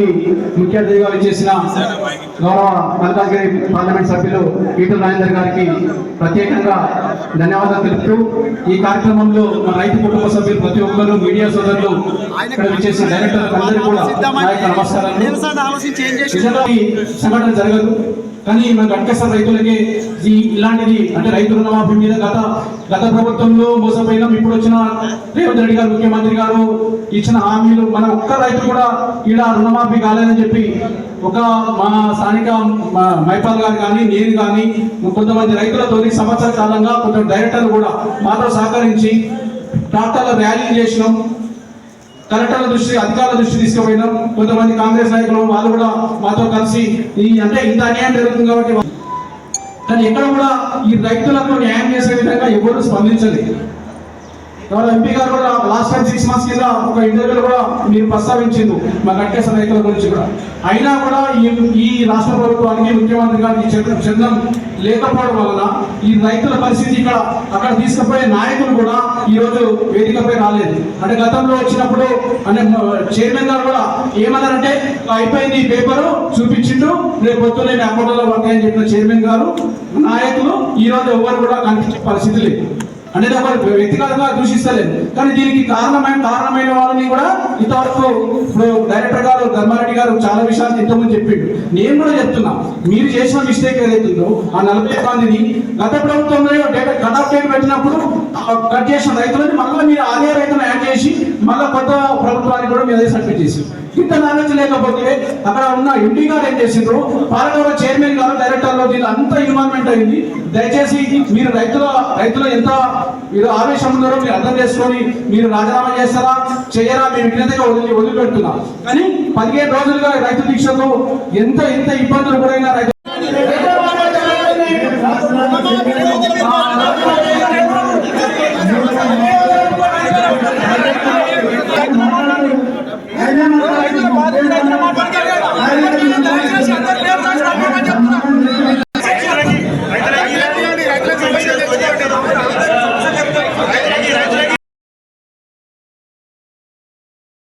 కార్యక్రమానికి ముఖ్య అతిథిగా చేసిన గౌరవ మల్కాజ్గిరి పార్లమెంట్ సభ్యులు ఈటల రాజేందర్ గారికి ప్రత్యేకంగా ధన్యవాదాలు తెలుపుతూ ఈ కార్యక్రమంలో మన రైతు కుటుంబ సభ్యులు ప్రతి ఒక్కరు మీడియా సోదరులు డైరెక్టర్ కూడా నమస్కారాలు. ఆలోచించి ఏం సంఘటన జరగదు. కానీ మన గట్కేశ్వర రైతులకి ఇలాంటిది అంటే రైతు రుణమాఫీ మీద గత గత ప్రభుత్వంలో మోసపోయినాం. ఇప్పుడు వచ్చిన రేవంత్ రెడ్డి గారు ముఖ్యమంత్రి గారు ఇచ్చిన హామీలు మన ఒక్క రైతు కూడా ఇలా రుణమాఫీ కాలేదని చెప్పి ఒక మా స్థానిక మైపాల్ గారు కానీ నేను కానీ కొంతమంది రైతులతో సంవత్సర కాలంగా కొంత డైరెక్టర్లు కూడా మాతో సహకరించి ట్రాక్టర్ల ర్యాలీ చేసినాం. కలెక్టర్ల దృష్టి అధికారుల దృష్టి తీసుకుపోయినాం. కొంతమంది కాంగ్రెస్ నాయకులు వాళ్ళు కూడా మాతో కలిసి ఈ అంటే ఇంత అన్యాయం జరుగుతుంది కాబట్టి కానీ ఎక్కడ కూడా ఈ రైతులకు న్యాయం చేసే విధంగా ఎవరు స్పందించలేదు. ఎవరు ఎంపీ గారు కూడా లాస్ట్ టైం సిక్స్ కింద ఒక ఇంటర్వ్యూలో కూడా మీరు ప్రస్తావించింది మా కట్టేసిన రైతుల గురించి కూడా. అయినా కూడా ఈ ఈ రాష్ట్ర ప్రభుత్వానికి ముఖ్యమంత్రి గారికి చెందం చంద్రం లేకపోవడం వలన ఈ రైతుల పరిస్థితి ఇక్కడ అక్కడ తీసుకుపోయే నాయకులు కూడా ఈ రోజు వేదికపై రాలేదు. అంటే గతంలో వచ్చినప్పుడు అంటే చైర్మన్ గారు కూడా ఏమన్నారంటే అయిపోయింది ఈ పేపరు చూపించిండు రేపు పొద్దున్న నేను అకౌంట్లో పడతాయని చెప్పిన చైర్మన్ గారు నాయకులు ఈ రోజు ఎవరు కూడా కనిపించే పరిస్థితి లేదు. అనేది ఒక వ్యక్తిగతంగా దూషిస్తలేదు. కానీ దీనికి కారణమైన కారణమైన వాళ్ళని కూడా ఇంతవరకు ఇప్పుడు డైరెక్టర్ గారు ధర్మారెడ్డి గారు చాలా విషయాలు ఇంతకుముందు చెప్పిండు. నేను కూడా చెప్తున్నా. మీరు చేసిన మిస్టేక్ ఏదైతుందో ఆ నలభై మందిని గత ప్రభుత్వంలో డేటా కట్ ఆఫ్ డేట్ పెట్టినప్పుడు కట్ చేసిన రైతులని మళ్ళీ మీరు అదే రైతులను యాడ్ చేసి మళ్ళీ కొత్త ప్రభుత్వానికి కూడా మీరు అదే సబ్మిట్ చేసి ఇంత నాలెడ్జ్ లేకపోతే అక్కడ ఉన్న ఎండి గారు ఏం చేసిండ్రు? పాలకవర చైర్మన్ గారు డైరెక్టర్లో దీని అంత ఇన్వాల్వ్మెంట్ అయింది. దయచేసి మీరు రైతుల రైతులు ఎంత మీరు ఆవేశం ఉన్నారో మీరు అర్థం చేసుకొని మీరు రాజీనామా చేస్తారా చేయరా మేము విఘ్నతగా వదిలి వదిలిపెడుతున్నా. కానీ పదిహేను రోజులుగా రైతు దీక్షతో ఎంత ఎంత ఇబ్బందులు కూడా రైతు